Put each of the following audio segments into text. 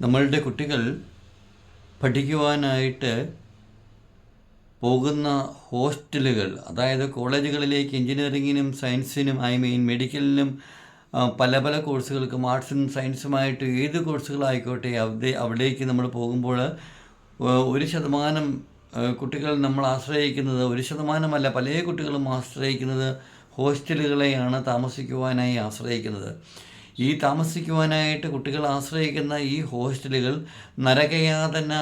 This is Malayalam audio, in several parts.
നമ്മളുടെ കുട്ടികൾ പഠിക്കുവാനായിട്ട് പോകുന്ന ഹോസ്റ്റലുകൾ അതായത് കോളേജുകളിലേക്ക് എഞ്ചിനീയറിങ്ങിനും സയൻസിനും ഐ മീൻ മെഡിക്കലിനും പല പല കോഴ്സുകൾക്കും ആർട്സും സയൻസുമായിട്ട് ഏത് കോഴ്സുകളായിക്കോട്ടെ അവിടെ അവിടേക്ക് നമ്മൾ പോകുമ്പോൾ ഒരു ശതമാനം കുട്ടികൾ നമ്മൾ ആശ്രയിക്കുന്നത് ഒരു ശതമാനമല്ല പല കുട്ടികളും ആശ്രയിക്കുന്നത് ഹോസ്റ്റലുകളെയാണ് താമസിക്കുവാനായി ആശ്രയിക്കുന്നത്. ഈ താമസിക്കുവാനായിട്ട് കുട്ടികൾ ആശ്രയിക്കുന്ന ഈ ഹോസ്റ്റലുകൾ നരകയാതന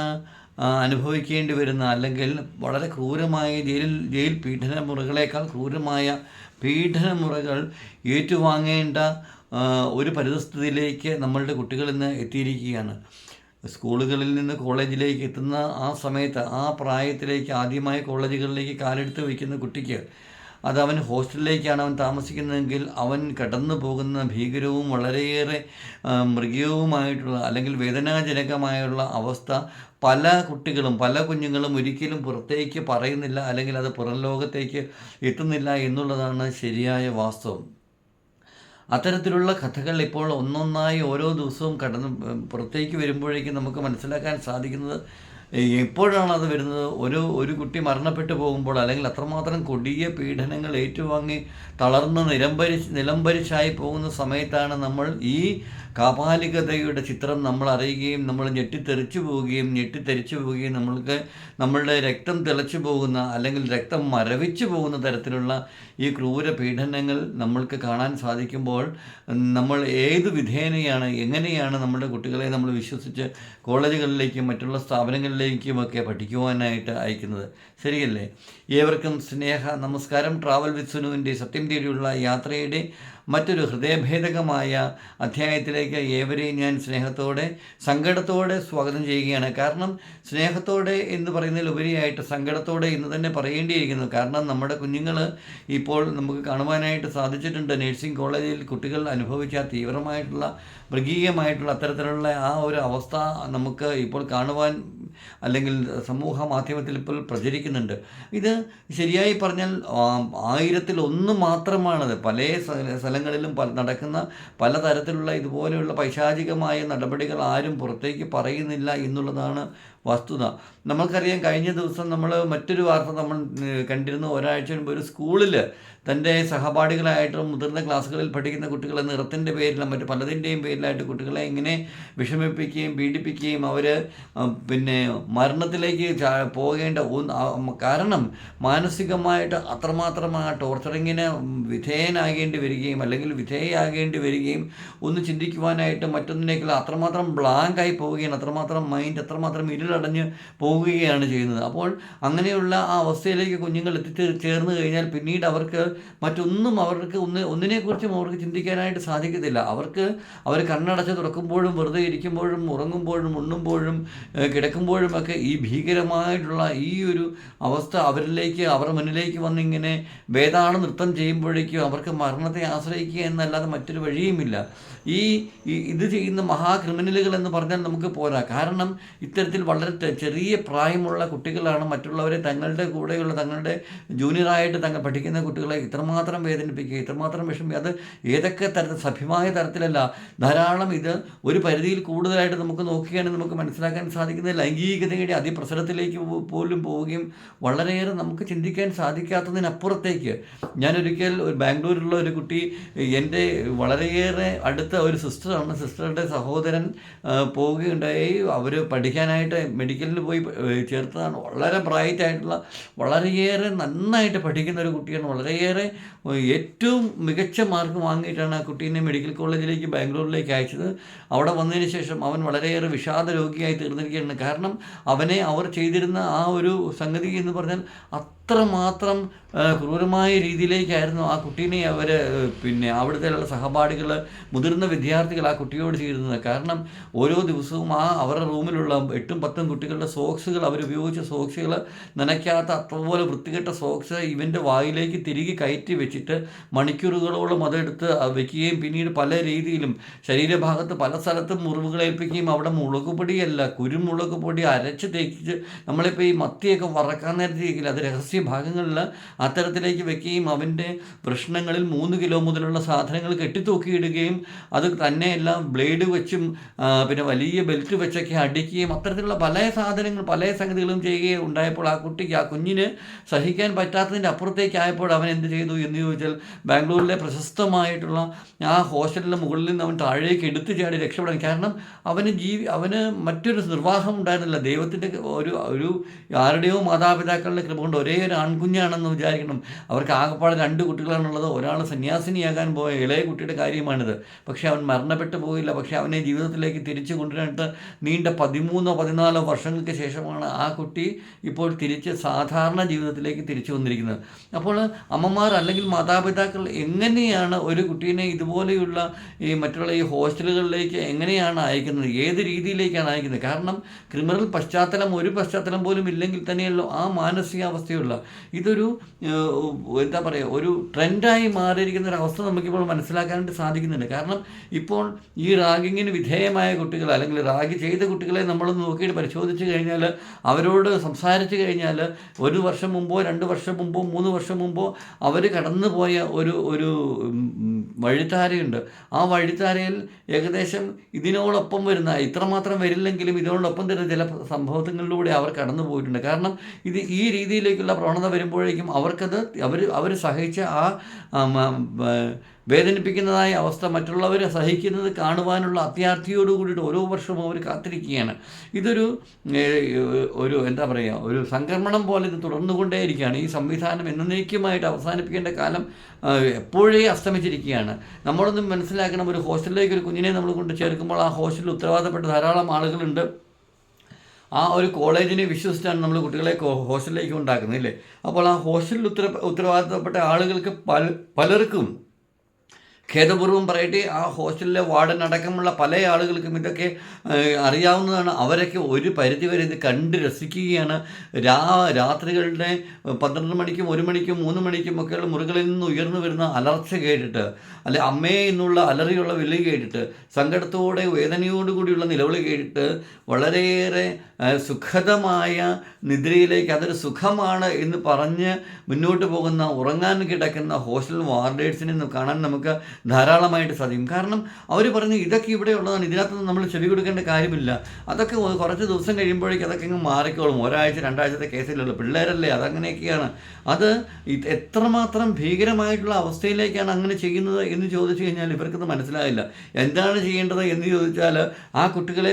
അനുഭവിക്കേണ്ടി വരുന്ന അല്ലെങ്കിൽ വളരെ ക്രൂരമായ ജയിൽ ജയിൽ പീഡന മുറകളേക്കാൾ ക്രൂരമായ പീഡന മുറകൾ ഏറ്റുവാങ്ങേണ്ട ഒരു പരിതസ്ഥിതിയിലേക്ക് നമ്മളുടെ കുട്ടികൾ ഇന്ന് എത്തിയിരിക്കുകയാണ്. സ്കൂളുകളിൽ നിന്ന് കോളേജിലേക്ക് എത്തുന്ന ആ സമയത്ത് ആ പ്രായത്തിലേക്ക് ആദ്യമായി കോളേജുകളിലേക്ക് കാലെടുത്ത് വയ്ക്കുന്ന കുട്ടിക്ക് അത് അവൻ ഹോസ്റ്റലിലേക്കാണ് അവൻ താമസിക്കുന്നതെങ്കിൽ അവൻ കടന്നു പോകുന്ന ഭീകരവും വളരെയേറെ മൃഗീയവുമായിട്ടുള്ള അല്ലെങ്കിൽ വേദനാജനകമായുള്ള അവസ്ഥ പല കുട്ടികളും പല കുഞ്ഞുങ്ങളും ഒരിക്കലും പുറത്തേക്ക് പറയുന്നില്ല അല്ലെങ്കിൽ അത് പുറം ലോകത്തേക്ക് എത്തുന്നില്ല എന്നുള്ളതാണ് ശരിയായ വാസ്തവം. അത്തരത്തിലുള്ള കഥകൾ ഇപ്പോൾ ഒന്നൊന്നായി ഓരോ ദിവസവും കടന്ന് പുറത്തേക്ക് വരുമ്പോഴേക്കും നമുക്ക് മനസ്സിലാക്കാൻ സാധിക്കുന്നത് എപ്പോഴാണ് അത് വരുന്നത്. ഒരു ഒരു കുട്ടി മരണപ്പെട്ടു പോകുമ്പോൾ അല്ലെങ്കിൽ അത്രമാത്രം കൊടിയ പീഡനങ്ങൾ ഏറ്റുവാങ്ങി തളർന്ന് നിലംപരിച്ച് നിലംപരിച്ചായി പോകുന്ന സമയത്താണ് നമ്മൾ ഈ കാപാലികതയുടെ ചിത്രം നമ്മൾ അറിയുകയും നമ്മൾ ഞെട്ടിത്തെറിച്ചു പോവുകയും ഞെട്ടിത്തെറിച്ചു പോവുകയും നമ്മൾക്ക് നമ്മളുടെ രക്തം തിളച്ചു പോകുന്ന അല്ലെങ്കിൽ രക്തം മരവിച്ചു പോകുന്ന തരത്തിലുള്ള ഈ ക്രൂര പീഡനങ്ങൾ നമ്മൾക്ക് കാണാൻ സാധിക്കുമ്പോൾ നമ്മൾ ഏത് വിധേനയാണ് എങ്ങനെയാണ് നമ്മുടെ കുട്ടികളെ നമ്മൾ വിശ്വസിച്ച് കോളേജുകളിലേക്കും മറ്റുള്ള സ്ഥാപനങ്ങളിലേക്കുമൊക്കെ പഠിക്കുവാനായിട്ട് അയക്കുന്നത്? ശരിയല്ലേ? ഏവർക്കും സ്നേഹ നമസ്കാരം. ട്രാവൽ വിത്ത് സുനുവിന്റെ സത്യം തേടിയുള്ള യാത്രയുടെ മറ്റൊരു ഹൃദയഭേദകമായ അധ്യായത്തിലേക്ക് ഏവരെയും ഞാൻ സ്നേഹത്തോടെ സങ്കടത്തോടെ സ്വാഗതം ചെയ്യുകയാണ്. കാരണം സ്നേഹത്തോടെ എന്ന് പറയുന്നതിലുപരിയായിട്ട് സങ്കടത്തോടെ ഇന്ന് തന്നെ പറയേണ്ടിയിരിക്കുന്നു. കാരണം നമ്മുടെ കുഞ്ഞുങ്ങൾ ഇപ്പോൾ നമുക്ക് കാണുവാനായിട്ട് സാധിച്ചിട്ടുണ്ട്. നഴ്സിംഗ് കോളേജിൽ കുട്ടികൾ അനുഭവിച്ച തീവ്രമായിട്ടുള്ള മൃഗീയമായിട്ടുള്ള അത്തരത്തിലുള്ള ആ ഒരു അവസ്ഥ നമുക്ക് ഇപ്പോൾ കാണുവാൻ അല്ലെങ്കിൽ സമൂഹ മാധ്യമത്തിൽ ഇപ്പോൾ പ്രചരിക്കുന്നുണ്ട്. ഇത് ശരിയായി പറഞ്ഞാൽ ആയിരത്തിൽ ഒന്ന് മാത്രമാണത്. പല സ്ഥല- സ്ഥലങ്ങളിലും പല നടക്കുന്ന പലതരത്തിലുള്ള ഇതുപോലെയുള്ള പൈശാചികമായ നടപടികൾ ആരും പുറത്തേക്ക് പറയുന്നില്ല എന്നുള്ളതാണ് വസ്തുത. നമുക്കറിയാം കഴിഞ്ഞ ദിവസം നമ്മൾ മറ്റൊരു വാർത്ത നമ്മൾ കണ്ടിരുന്നു. ഒരാഴ്ച മുൻപ് ഒരു സ്കൂളിൽ തന്റെ സഹപാഠികളായിട്ടും മുതിർന്ന ക്ലാസ്സുകളിൽ പഠിക്കുന്ന കുട്ടികളെ നിറത്തിന്റെ പേരിലും മറ്റു പലതിന്റെയും പേരിലായിട്ട് കുട്ടികളെ ഇങ്ങനെ വിഷമിപ്പിക്കുകയും പീഡിപ്പിക്കുകയും അവർ പിന്നെ മരണത്തിലേക്ക് പോകേണ്ട കാരണം മാനസികമായിട്ട് അത്രമാത്രം ആ ടോർച്ചറിങ്ങിന് വിധേയനാകേണ്ടി വരികയും അല്ലെങ്കിൽ വിധേയയാകേണ്ടി വരികയും ഒന്ന് ചിന്തിക്കുവാനായിട്ട് മറ്റൊന്നിനേക്കാൾ അത്രമാത്രം ബ്ലാങ്കായി പോവുകയാണ്. അത്രമാത്രം മൈൻഡ് അത്രമാത്രം ഇരുളടഞ്ഞ് പോവുകയാണ് ചെയ്യുന്നത്. അപ്പോൾ അങ്ങനെയുള്ള ആ അവസ്ഥയിലേക്ക് കുഞ്ഞുങ്ങൾ എത്തിച്ചേ ചേർന്ന് കഴിഞ്ഞാൽ പിന്നീട് അവർക്ക് മറ്റൊന്നും അവർക്ക് ഒന്ന് ഒന്നിനെക്കുറിച്ചും അവർക്ക് ചിന്തിക്കാനായിട്ട് സാധിക്കത്തില്ല. അവർക്ക് അവർ കണ്ണടച്ച് തുറക്കുമ്പോഴും വെറുതെ ഇരിക്കുമ്പോഴും ഉറങ്ങുമ്പോഴും ഉണ്ണുമ്പോഴും കിടക്കുമ്പോഴും ഒക്കെ ഈ ഭീകരമായിട്ടുള്ള ഈ ഒരു അവസ്ഥ അവരിലേക്ക് അവരുടെ മുന്നിലേക്ക് വന്നിങ്ങനെ വേദാണ് നൃത്തം ചെയ്യുമ്പോഴേക്കും അവർക്ക് മരണത്തെ ആശ്രയിക്കുക എന്നല്ലാതെ മറ്റൊരു വഴിയുമില്ല. ഈ ഇത് ചെയ്യുന്ന മഹാക്രിമിനലുകൾ എന്ന് പറഞ്ഞാൽ നമുക്ക് പോരാ. കാരണം ഇത്തരത്തിൽ വളരെ ചെറിയ പ്രായമുള്ള കുട്ടികളാണ് മറ്റുള്ളവരെ തങ്ങളുടെ കൂടെയുള്ള തങ്ങളുടെ ജൂനിയറായിട്ട് തങ്ങൾ പഠിക്കുന്ന കുട്ടികളെ ഇത്രമാത്രം വേദനിപ്പിക്കുക ഇത്രമാത്രം വിഷമി അത് ഏതൊക്കെ തരത്തിൽ സഭ്യമായ തരത്തിലല്ല. ധാരാളം ഇത് ഒരു പരിധിയിൽ കൂടുതലായിട്ട് നമുക്ക് നോക്കുകയാണെങ്കിൽ നമുക്ക് മനസ്സിലാക്കാൻ സാധിക്കുന്നത് ലൈംഗികതയുടെ അതിപ്രസരത്തിലേക്ക് പോലും പോവുകയും വളരെയേറെ നമുക്ക് ചിന്തിക്കാൻ സാധിക്കാത്തതിനപ്പുറത്തേക്ക് ഞാനൊരിക്കൽ ഒരു ബാംഗ്ലൂരിലുള്ള ഒരു കുട്ടി എന്റെ വളരെയേറെ അടുത്ത ഒരു സിസ്റ്ററാണ്. സിസ്റ്ററുടെ സഹോദരൻ പോവുകയുണ്ടായി. അവർ പഠിക്കാനായിട്ട് മെഡിക്കലിൽ പോയി ചേർത്തതാണ്. വളരെ ബ്രൈറ്റ് ആയിട്ടുള്ള വളരെയേറെ നന്നായിട്ട് പഠിക്കുന്ന ഒരു കുട്ടിയാണ്. വളരെയേറെ ഏറ്റവും മികച്ച മാർക്ക് വാങ്ങിയിട്ടാണ് ആ കുട്ടീനെ മെഡിക്കൽ കോളേജിലേക്ക് ബാംഗ്ലൂരിലേക്ക് അയച്ചത്. അവിടെ വന്നതിന് ശേഷം അവൻ വളരെയേറെ വിഷാദ രോഗിയായി തീർന്നിരിക്കുകയാണ്. കാരണം അവനെ അവർ ചെയ്തിരുന്ന ആ ഒരു സംഗതി എന്ന് പറഞ്ഞാൽ അത്രമാത്രം ക്രൂരമായ രീതിയിലേക്കായിരുന്നു ആ കുട്ടീനെ അവർ പിന്നെ അവിടുത്തെ സഹപാഠികൾ മുതിർന്ന വിദ്യാർത്ഥികൾ ആ കുട്ടിയോട് ചെയ്തിരുന്നത് കാരണം ഓരോ ദിവസവും ആ അവരുടെ റൂമിലുള്ള എട്ടും പത്തും കുട്ടികളുടെ സോക്സുകൾ അവർ ഉപയോഗിച്ച സോക്സുകൾ നനയ്ക്കാത്ത അത്രപോലെ വൃത്തികെട്ട സോക്സ് ഇവന്റെ വായിലേക്ക് തിരികെ കയറ്റി വെച്ചിട്ട് മണിക്കൂറുകളോളം അതെടുത്ത് വെക്കുകയും പിന്നീട് പല രീതിയിലും ശരീരഭാഗത്ത് പല സ്ഥലത്തും മുറിവുകൾ ഏൽപ്പിക്കുകയും അവിടെ മുളക് പൊടിയല്ല കുരുമുളക് പൊടി അരച്ച് തേക്കിച്ച് നമ്മളിപ്പോൾ ഈ മത്തിയൊക്കെ വറക്കാൻ നേരത്തേക്കില്ല അത് രഹസ്യ ഭാഗങ്ങളിൽ അത്തരത്തിലേക്ക് വെക്കുകയും അവന്റെ പ്രശ്നങ്ങളിൽ മൂന്ന് കിലോ മുതലുള്ള സാധനങ്ങൾ കെട്ടിത്തൂക്കിയിടുകയും അത് തന്നെയല്ല ബ്ലേഡ് വെച്ചും പിന്നെ വലിയ ബെൽറ്റ് വെച്ചൊക്കെ അടിക്കുകയും അത്തരത്തിലുള്ള പല സാധനങ്ങൾ പല സംഗതികളും ചെയ്യുകയും ഉണ്ടായപ്പോൾ ആ കുട്ടിക്ക് ആ കുഞ്ഞിന് സഹിക്കാൻ പറ്റാത്തതിന്റെ അപ്പുറത്തേക്ക് ആയപ്പോൾ അവൻ എന്ത് ചെയ്തു എന്ന് ചോദിച്ചാൽ ബാംഗ്ലൂരിലെ പ്രശസ്തമായിട്ടുള്ള ആ ഹോസ്റ്റലിന്റെ മുകളിൽ നിന്ന് അവൻ താഴേക്ക് എടുത്തു ചാടി രക്ഷപ്പെടാൻ. കാരണം അവന് ജീവി അവന് മറ്റൊരു നിർവാഹം ഉണ്ടായിരുന്നില്ല. ദൈവത്തിന്റെ ഒരു ഒരു ആരുടെയോ മാതാപിതാക്കളുടെ കൃപ കൊണ്ട് ഒരേ ഒരു ആൺകുഞ്ഞാണെന്ന് വിചാരിക്കണം. അവർക്ക് ആകെപ്പാടെ രണ്ട് കുട്ടികളാണുള്ളത്. ഒരാൾ സന്യാസിനിയാകാൻ പോയ ഇളയ കുട്ടിയുടെ കാര്യമാണിത്. പക്ഷേ അവൻ മരണപ്പെട്ടു പോയില്ല. പക്ഷേ അവനെ ജീവിതത്തിലേക്ക് തിരിച്ചു കൊണ്ടുവരാനായിട്ട് നീണ്ട പതിമൂന്നോ പതിനാലോ വർഷങ്ങൾക്ക് ശേഷമാണ് ആ കുട്ടി ഇപ്പോൾ തിരിച്ച് സാധാരണ ജീവിതത്തിലേക്ക് തിരിച്ചു വന്നിരിക്കുന്നത്. അപ്പോൾ അമ്മമാർ അല്ലെങ്കിൽ മാതാപിതാക്കൾ എങ്ങനെയാണ് ഒരു കുട്ടീനെ ഇതുപോലെയുള്ള ഈ മറ്റുള്ള ഈ ഹോസ്റ്റലുകളിലേക്ക് എങ്ങനെയാണ് അയക്കുന്നത്? ഏത് രീതിയിലേക്കാണ് അയക്കുന്നത്? കാരണം ക്രിമിനൽ പശ്ചാത്തലം ഒരു പശ്ചാത്തലം പോലും ഇല്ലെങ്കിൽ തന്നെയല്ലോ ആ മാനസികാവസ്ഥയുള്ള. ഇതൊരു എന്താ പറയുക ഒരു ട്രെൻഡായി മാറിയിരിക്കുന്ന ഒരു അവസ്ഥ നമുക്കിപ്പോൾ മനസ്സിലാക്കാനായിട്ട് സാധിക്കുന്നുണ്ട്. കാരണം ഇപ്പോൾ ഈ റാഗിങ്ങിന് വിധേയമായ കുട്ടികൾ അല്ലെങ്കിൽ റാഗ് ചെയ്ത കുട്ടികളെ നമ്മളൊന്ന് നോക്കിയിട്ട് പരിശോധിച്ച് കഴിഞ്ഞാൽ അവരോട് സംസാരിച്ച് കഴിഞ്ഞാൽ ഒരു വർഷം മുമ്പോ രണ്ട് വർഷം മുമ്പോ മൂന്ന് വർഷം മുമ്പോ അവർ കടന്നുപോയ ഒരു ഒരു വഴിത്താരയുണ്ട്. ആ വഴിത്താരയിൽ ഏകദേശം ഇതിനോടൊപ്പം വരുന്ന ഇത്രമാത്രം വരില്ലെങ്കിലും ഇതിനോടൊപ്പം തന്നെ ചില സംഭവങ്ങളിലൂടെ അവർ കടന്നു പോയിട്ടുണ്ട് കാരണം ഇത് ഈ രീതിയിലേക്കുള്ള പ്രവണത വരുമ്പോഴേക്കും അവർക്കത് അവർ അവർ സഹിച്ച ആ വേദനിപ്പിക്കുന്നതായ അവസ്ഥ മറ്റുള്ളവരെ സഹിക്കുന്നത് കാണുവാനുള്ള അത്യാർത്ഥിയോട് കൂടിയിട്ട് ഓരോ വർഷവും അവർ കാത്തിരിക്കുകയാണ്. ഇതൊരു ഒരു എന്താ പറയുക ഒരു സംക്രമണം പോലെ ഇത് തുടർന്നുകൊണ്ടേയിരിക്കുകയാണ്. ഈ സംവിധാനം എന്നേക്കുമായിട്ട് അവസാനിപ്പിക്കേണ്ട കാലം എപ്പോഴേ അസ്തമിച്ചിരിക്കുകയാണ്. നമ്മളൊന്നും മനസ്സിലാക്കണം ഒരു ഹോസ്റ്റലിലേക്ക് ഒരു കുഞ്ഞിനെ നമ്മൾ കൊണ്ട് ചേർക്കുമ്പോൾ ആ ഹോസ്റ്റലിൽ ഉത്തരവാദപ്പെട്ട ധാരാളം ആളുകളുണ്ട്. ആ ഒരു കോളേജിനെ വിശ്വസിച്ചാണ് നമ്മൾ കുട്ടികളെ ഹോസ്റ്റലിലേക്ക് ഉണ്ടാക്കുന്നത് ഇല്ലേ അപ്പോൾ ആ ഹോസ്റ്റലിൽ ഉത്തര ഉത്തരവാദിത്തപ്പെട്ട ആളുകൾക്ക് പല പലർക്കും ഖേദപൂർവം പറയട്ടെ ആ ഹോസ്റ്റലിലെ വാർഡൻ അടക്കമുള്ള പല ആളുകൾക്കും ഇതൊക്കെ അറിയാവുന്നതാണ്. അവരൊക്കെ ഒരു പരിധിവരെ ഇത് കണ്ട് രസിക്കുകയാണ്. രാ രാത്രികളുടെ പന്ത്രണ്ട് മണിക്കും ഒരു മണിക്കും മൂന്ന് മണിക്കും ഒക്കെയുള്ള മുറികളിൽ നിന്ന് ഉയർന്നു വരുന്ന അലർച്ച കേട്ടിട്ട് അല്ലെ അമ്മയെ എന്നുള്ള അലറിയുള്ള വിളി കേട്ടിട്ട് സങ്കടത്തോടെ വേദനയോടുകൂടിയുള്ള നിലവിളി കേട്ടിട്ട് വളരെയേറെ ഏഹ്, സുഖദമായ നിദ്രയിലേക്ക് അതൊരു സുഖമാണ് എന്ന് പറഞ്ഞ് മുന്നോട്ട് പോകുന്ന ഉറങ്ങാൻ കിടക്കുന്ന ഹോസ്റ്റൽ വാർഡേഴ്സിനെ കാണാൻ നമുക്ക് ധാരാളമായിട്ട് സാധിക്കും. കാരണം അവർ പറഞ്ഞു ഇതൊക്കെ ഇവിടെ ഉള്ളതാണ് ഇതിനകത്തൊന്നും നമ്മൾ ചെവി കൊടുക്കേണ്ട കാര്യമില്ല. അതൊക്കെ കുറച്ച് ദിവസം കഴിയുമ്പോഴേക്കും അതൊക്കെ അങ്ങ് മാറിക്കോളും. ഒരാഴ്ച രണ്ടാഴ്ചത്തെ കേസിലുള്ളൂ. പിള്ളേരല്ലേ അതങ്ങനെയൊക്കെയാണ്. അത് എത്രമാത്രം ഭീകരമായിട്ടുള്ള അവസ്ഥയിലേക്കാണ് അങ്ങനെ ചെയ്യുന്നത് എന്ന് ചോദിച്ചു കഴിഞ്ഞാൽ ഇവർക്കത് മനസ്സിലാകില്ല എന്താണ് ചെയ്യേണ്ടത് എന്ന് ചോദിച്ചാൽ ആ കുട്ടികളെ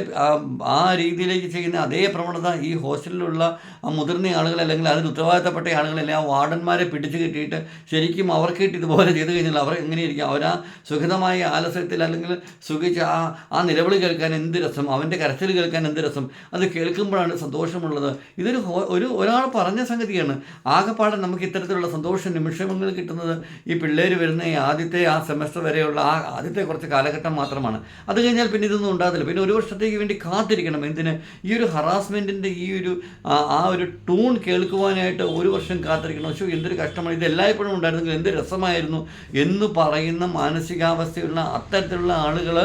ആ രീതിയിലേക്ക് ചെയ്യുന്ന അതേ പ്രവണത ഈ ഹോസ്റ്റലിലുള്ള ആ മുതിർന്ന ആളുകൾ അല്ലെങ്കിൽ അതിന് ഉത്തരവാദിത്തപ്പെട്ട ആളുകളെല്ലാം ആ വാർഡന്മാരെ പിടിച്ചു കിട്ടിയിട്ട് ശരിക്കും അവർക്കിട്ട് ഇതുപോലെ ചെയ്തു കഴിഞ്ഞാൽ അവർ എങ്ങനെയിരിക്കും? അവർ ആ സുഖിതമായ ആലസ്യത്തിൽ അല്ലെങ്കിൽ സുഖിച്ച് ആ ആ നിലവിളി കേൾക്കാൻ എന്ത് രസം? അവന്റെ കരച്ചിൽ കേൾക്കാൻ എന്ത് രസം? അത് കേൾക്കുമ്പോഴാണ് സന്തോഷമുള്ളത്. ഇതൊരു ഒരു ഒരാൾ പറഞ്ഞ സംഗതിയാണ്. ആകെപ്പാടെ നമുക്ക് ഇത്തരത്തിലുള്ള സന്തോഷ നിമിഷങ്ങൾ കിട്ടുന്നത് ഈ പിള്ളേർ വരുന്ന ഈ ആദ്യത്തെ ആ സെമസ്റ്റർ വരെയുള്ള ആ ആദ്യത്തെ കുറച്ച് കാലഘട്ടം മാത്രമാണ്. അത് കഴിഞ്ഞാൽ പിന്നെ ഇതൊന്നും ഉണ്ടാകത്തില്ല. പിന്നെ ഒരു വർഷത്തേക്ക് വേണ്ടി കാത്തിരിക്കണം. എന്തിന്? ഈ ഒരു ഹറാസ്മെന്റിന്റെ ഈ ഒരു ആ ഒരു ടൂൺ കേൾക്കുവാനായിട്ട് ഒരു വർഷം കാത്തിരിക്കണം. പക്ഷേ എന്തൊരു കഷ്ടമാണ്. ഇത് എല്ലായ്പ്പോഴും ഉണ്ടായിരുന്നെങ്കിൽ എന്ത് രസമായിരുന്നു എന്ന് പറയുന്ന മാനസികാവസ്ഥയുള്ള അത്തരത്തിലുള്ള ആളുകൾ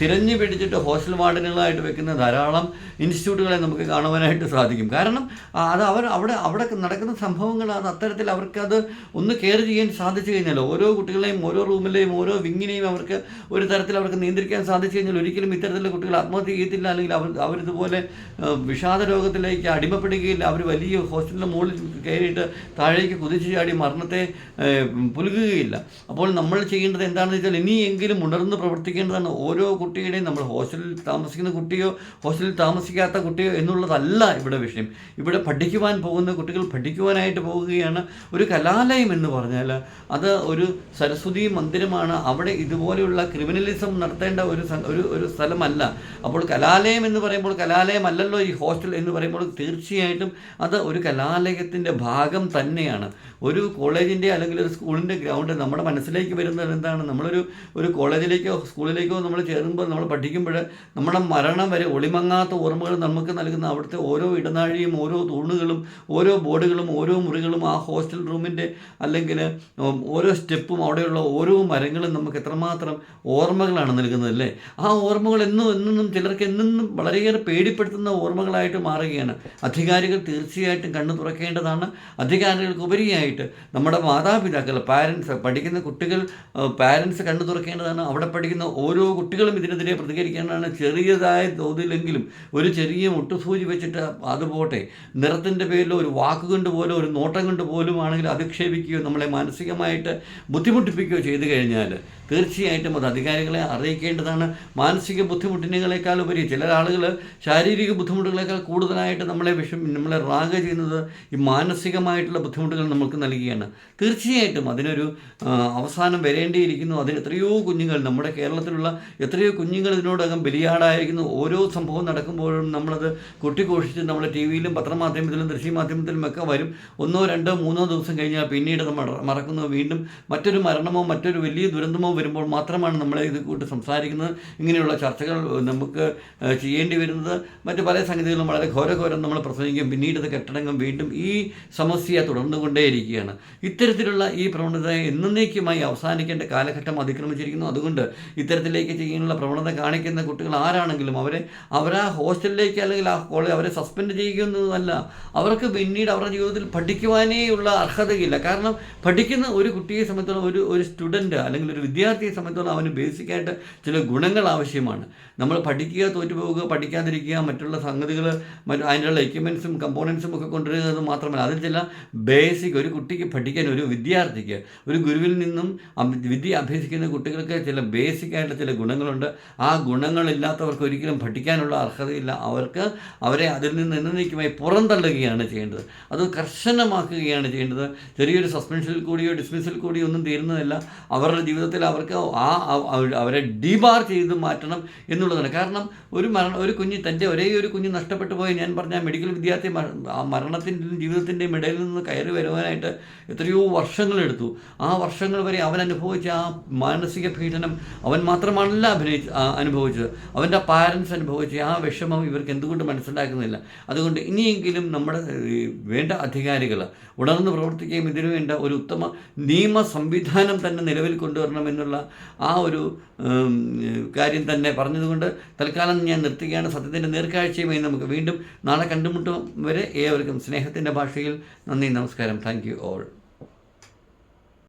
തിരഞ്ഞു പിടിച്ചിട്ട് ഹോസ്റ്റൽ വാർഡനുകളായിട്ട് വെക്കുന്ന ധാരാളം ഇൻസ്റ്റിറ്റ്യൂട്ടുകളെ നമുക്ക് കാണുവാനായിട്ട് സാധിക്കും. കാരണം അത് അവർ അവിടെ അവിടെ നടക്കുന്ന സംഭവങ്ങൾ അത് അത്തരത്തിൽ അവർക്കത് ഒന്ന് കെയർ ചെയ്യാൻ സാധിച്ചു കഴിഞ്ഞാൽ ഓരോ കുട്ടികളെയും ഓരോ റൂമിലെയും ഓരോ വിങ്ങിനെയും അവർക്ക് ഒരു തരത്തിൽ അവർക്ക് നിയന്ത്രിക്കാൻ സാധിച്ചു കഴിഞ്ഞാൽ ഒരിക്കലും ഇത്തരത്തിലുള്ള കുട്ടികൾ ആത്മഹത്യ ചെയ്യത്തില്ല അല്ലെങ്കിൽ അവർ അവരിതുപോലെ വിഷാദ രോഗത്തിലേക്ക് അടിമപ്പെടുകയില്ല. അവർ വലിയ ഹോസ്റ്റലിന്റെ മുകളിൽ കയറിയിട്ട് താഴേക്ക് കുതിച്ചു ചാടി മരണത്തെ പുലുകുകയില്ല അപ്പോൾ നമ്മൾ ചെയ്യേണ്ടത് എന്താണെന്ന് വെച്ചാൽ ഇനിയെങ്കിലും ഉണർന്ന് പ്രവർത്തിക്കേണ്ടതാണ് ഓരോ കുട്ടിയുടെയും നമ്മൾ. ഹോസ്റ്റലിൽ താമസിക്കുന്ന കുട്ടിയോ ഹോസ്റ്റലിൽ താമസിക്കാത്ത കുട്ടിയോ എന്നുള്ളതല്ല ഇവിടെ വിഷയം. ഇവിടെ പഠിക്കുവാൻ പോകുന്ന കുട്ടികൾ പഠിക്കുവാനായിട്ട് പോവുകയാണ് ഒരു കലാലയം എന്ന് പറഞ്ഞാൽ അത് ഒരു സരസ്വതി മന്ദിരമാണ്. അവിടെ ഇതുപോലെയുള്ള ക്രിമിനലിസം നടത്തേണ്ട ഒരു ഒരു സ്ഥലമല്ല. അപ്പോൾ കലാലയം എന്ന് പറയുമ്പോൾ കലാലയം അല്ലല്ലോ ഈ ഹോസ്റ്റൽ എന്ന് പറയുമ്പോൾ തീർച്ചയായിട്ടും അത് ഒരു കലാലയത്തിന്റെ ഭാഗം തന്നെയാണ്. ഒരു കോളേജിന്റെ അല്ലെങ്കിൽ ഒരു സ്കൂളിന്റെ ഗ്രൗണ്ട് നമ്മുടെ മനസ്സിലേക്ക് വരുന്നത് എന്താണ്? നമ്മളൊരു ഒരു കോളേജിലേക്കോ സ്കൂളിലേക്കോ നമ്മൾ ചേരുമ്പോൾ നമ്മൾ പഠിക്കുമ്പോൾ നമ്മുടെ മരണം വരെ ഒളിമങ്ങാത്ത ഓർമ്മകൾ നമുക്ക് നൽകുന്ന അവിടുത്തെ ഓരോ ഇടനാഴിയും ഓരോ തൂണുകളും ഓരോ ബോർഡുകളും ഓരോ മുറികളും ആ ഹോസ്റ്റൽ റൂമിന്റെ അല്ലെങ്കിൽ ഓരോ സ്റ്റെപ്പും അവിടെയുള്ള ഓരോ മരങ്ങളും നമുക്ക് എത്രമാത്രം ഓർമ്മകളാണ് നൽകുന്നത് അല്ലേ? ആ ഓർമ്മകൾ എന്നും എന്നും ചിലർക്ക് എന്നും വളരെയേറെ പേടിപ്പെടുത്തുന്ന ഓർമ്മകളായിട്ട് മാറുകയാണ്. അധികാരികൾ തീർച്ചയായിട്ടും കണ്ണു തുറക്കേണ്ടതാണ്. അധികാരികൾക്ക് ഉപരിയായിട്ട് നമ്മുടെ മാതാപിതാക്കൾ പാരൻസ് പഠിക്കുന്ന കുട്ടികൾ പാരൻസ് കണ്ണു തുറക്കേണ്ടതാണ്. അവിടെ പഠിക്കുന്ന ഓരോ കുട്ടികളും ഇതിനെതിരെ പ്രതികരിക്കേണ്ടതാണ്. ചെറിയതായ തോതിലെങ്കിലും ഒരു ചെറിയ മുട്ടുസൂചി വെച്ചിട്ട് അത് പോട്ടെ. നിറത്തിന്റെ പേരിലോ ഒരു വാക്കുകൊണ്ട് പോലോ ഒരു നോട്ടം കൊണ്ട് പോലും ആണെങ്കിൽ അധിക്ഷേപിക്കുകയോ നമ്മളെ മാനസികമായിട്ട് ബുദ്ധിമുട്ടിപ്പിക്കുകയോ ചെയ്തു കഴിഞ്ഞാൽ തീർച്ചയായിട്ടും അത് അധികാരികളെ അറിയിക്കേണ്ടതാണ്. മാനസിക ബുദ്ധിമുട്ടിനേക്കാൾ ഉപരി ചില ആളുകൾ ശാരീരിക ബുദ്ധിമുട്ടുകളേക്കാൾ കൂടുതലായിട്ട് നമ്മളെ വിഷം നമ്മളെ റാഗ് ചെയ്യുന്നത് ഈ മാനസികമായിട്ടുള്ള ബുദ്ധിമുട്ടുകൾ നമുക്ക് നൽകുകയാണ് തീർച്ചയായിട്ടും അതിനൊരു അവസാനം വരേണ്ടിയിരിക്കുന്നു. അതിന് എത്രയോ കുഞ്ഞുങ്ങൾ നമ്മുടെ കേരളത്തിലുള്ള എത്രയോ കുഞ്ഞുങ്ങൾ ഇതിനോടകം ബലിയാടായിരിക്കുന്നു. ഓരോ സംഭവം നടക്കുമ്പോഴും നമ്മളത് കൊട്ടിഘോഷിച്ച് നമ്മൾ ടി വിയിലും പത്രമാധ്യമത്തിലും ദൃശ്യമാധ്യമത്തിലും ഒക്കെ വരും. ഒന്നോ രണ്ടോ മൂന്നോ ദിവസം കഴിഞ്ഞാൽ പിന്നീട് നമ്മൾ മറക്കുന്നു വീണ്ടും മറ്റൊരു മരണമോ മറ്റൊരു വലിയ ദുരന്തമോ വരുമ്പോൾ മാത്രമാണ് നമ്മളെ ഇത് കൂട്ട് സംസാരിക്കുന്നത്. ഇങ്ങനെയുള്ള ചർച്ചകൾ നമുക്ക് ചെയ്യേണ്ടി വരുന്നത്. മറ്റ് പല സംഗതികളും വളരെ ഘോരഘോരം നമ്മൾ പ്രസംഗിക്കും. പിന്നീട് ഇത് കെട്ടടങ്ങും. വീണ്ടും ഈ സമസ്യ തുടർന്നുകൊണ്ടേയിരിക്കുകയാണ്. ഇത്തരത്തിലുള്ള ഈ പ്രവണത എന്നേക്കുമായി അവസാനിക്കേണ്ട കാലഘട്ടം അതിക്രമിച്ചിരിക്കുന്നു. അതുകൊണ്ട് ഇത്തരത്തിലേക്ക് ചെയ്യാനുള്ള പ്രവണത കാണിക്കുന്ന കുട്ടികൾ ആരാണെങ്കിലും അവരെ അവരാ ഹോസ്റ്റലിലേക്ക് അല്ലെങ്കിൽ ആ കോളേജ് അവരെ സസ്പെൻഡ് ചെയ്യുന്നതല്ല. അവർക്ക് പിന്നീട് അവരുടെ ജീവിതത്തിൽ പഠിക്കുവാനേ ഉള്ള അർഹതയില്ല. കാരണം പഠിക്കുന്ന ഒരു കുട്ടിയെ സംബന്ധിച്ചോളം ഒരു ഒരു സ്റ്റുഡന്റ് അല്ലെങ്കിൽ ഒരു വിദ്യാർത്ഥിയെ സംബന്ധിച്ചോളം അവന് ബേസിക്കായിട്ട് ചില ഗുണങ്ങൾ ആവശ്യമാണ്. നമ്മൾ പഠിക്കുക തോറ്റുപോവുക പഠിക്കാതിരിക്കുക മറ്റുള്ള സംഗതികൾ മറ്റു അതിനുള്ള എക്യുപ്മെൻസും കമ്പോണൻസും ഒക്കെ കൊണ്ടുവരുന്നത് മാത്രമല്ല. അതിൽ ചില ബേസിക് ഒരു കുട്ടിക്ക് പഠിക്കാൻ ഒരു വിദ്യാർത്ഥിക്ക് ഒരു ഗുരുവിൽ നിന്നും വിദ്യ അഭ്യസിക്കുന്ന കുട്ടികൾക്ക് ചില ബേസിക് ആയിട്ടുള്ള ചില ഗുണങ്ങളുണ്ട്. ആ ഗുണങ്ങളില്ലാത്തവർക്ക് ഒരിക്കലും പഠിക്കാനുള്ള അർഹതയില്ല. അവർക്ക് അവരെ അതിൽ നിന്ന് എന്നേക്കുമായി പുറന്തള്ളുകയാണ് ചെയ്യേണ്ടത്. അത് കർശനമാക്കുകയാണ് ചെയ്യേണ്ടത്. ചെറിയൊരു സസ്പെൻഷനിൽ കൂടിയോ ഡിസ്മിസിൽ കൂടിയോ ഒന്നും തീരുന്നതല്ല. അവരുടെ ജീവിതത്തിൽ അവർക്ക് ആ അവ- അവ- അവരെ ഡീബാർ ചെയ്ത് മാറ്റണം എന്നുള്ളതാണ്. കാരണം ഒരു മരണം ഒരു കുഞ്ഞ് തന്റെ ഒരേ ഒരു കുഞ്ഞ് നഷ്ടപ്പെട്ടു പോയി. ഞാൻ പറഞ്ഞ മെഡിക്കൽ വിദ്യാർത്ഥി ആ മരണത്തിന്റെയും ജീവിതത്തിന്റെയും ഇടയിൽ നിന്ന് കയറി വരുവാനായിട്ട് എത്രയോ വർഷങ്ങളെടുത്തു ആ വർഷങ്ങൾ വരെ അവൻ അനുഭവിച്ച ആ മാനസിക പീഡനം അവൻ മാത്രമല്ല അഭിനയിച്ച് അനുഭവിച്ചത്. അവന്റെ പാരൻസ് അനുഭവിച്ച ആ വിഷമം ഇവർക്ക് എന്തുകൊണ്ട് മനസ്സിലാക്കുന്നില്ല. അതുകൊണ്ട് ഇനിയെങ്കിലും നമ്മുടെ വേണ്ട അധികാരികൾ ഉണർന്ന് പ്രവർത്തിക്കുകയും ഇതിനു വേണ്ട ഒരു ഉത്തമ നിയമ സംവിധാനം തന്നെ നിലവിൽ കൊണ്ടുവരണം ആ ഒരു കാര്യം തന്നെ പറഞ്ഞതുകൊണ്ട് തൽക്കാലം ഞാൻ നിർത്തുകയാണ്. സത്യത്തിന്റെ നേർക്കാഴ്ചയുമായി നമുക്ക് വീണ്ടും നാളെ കണ്ടുമുട്ടും വരെ ഏവർക്കും സ്നേഹത്തിന്റെ ഭാഷയിൽ നന്ദി നമസ്കാരം. Thank you all.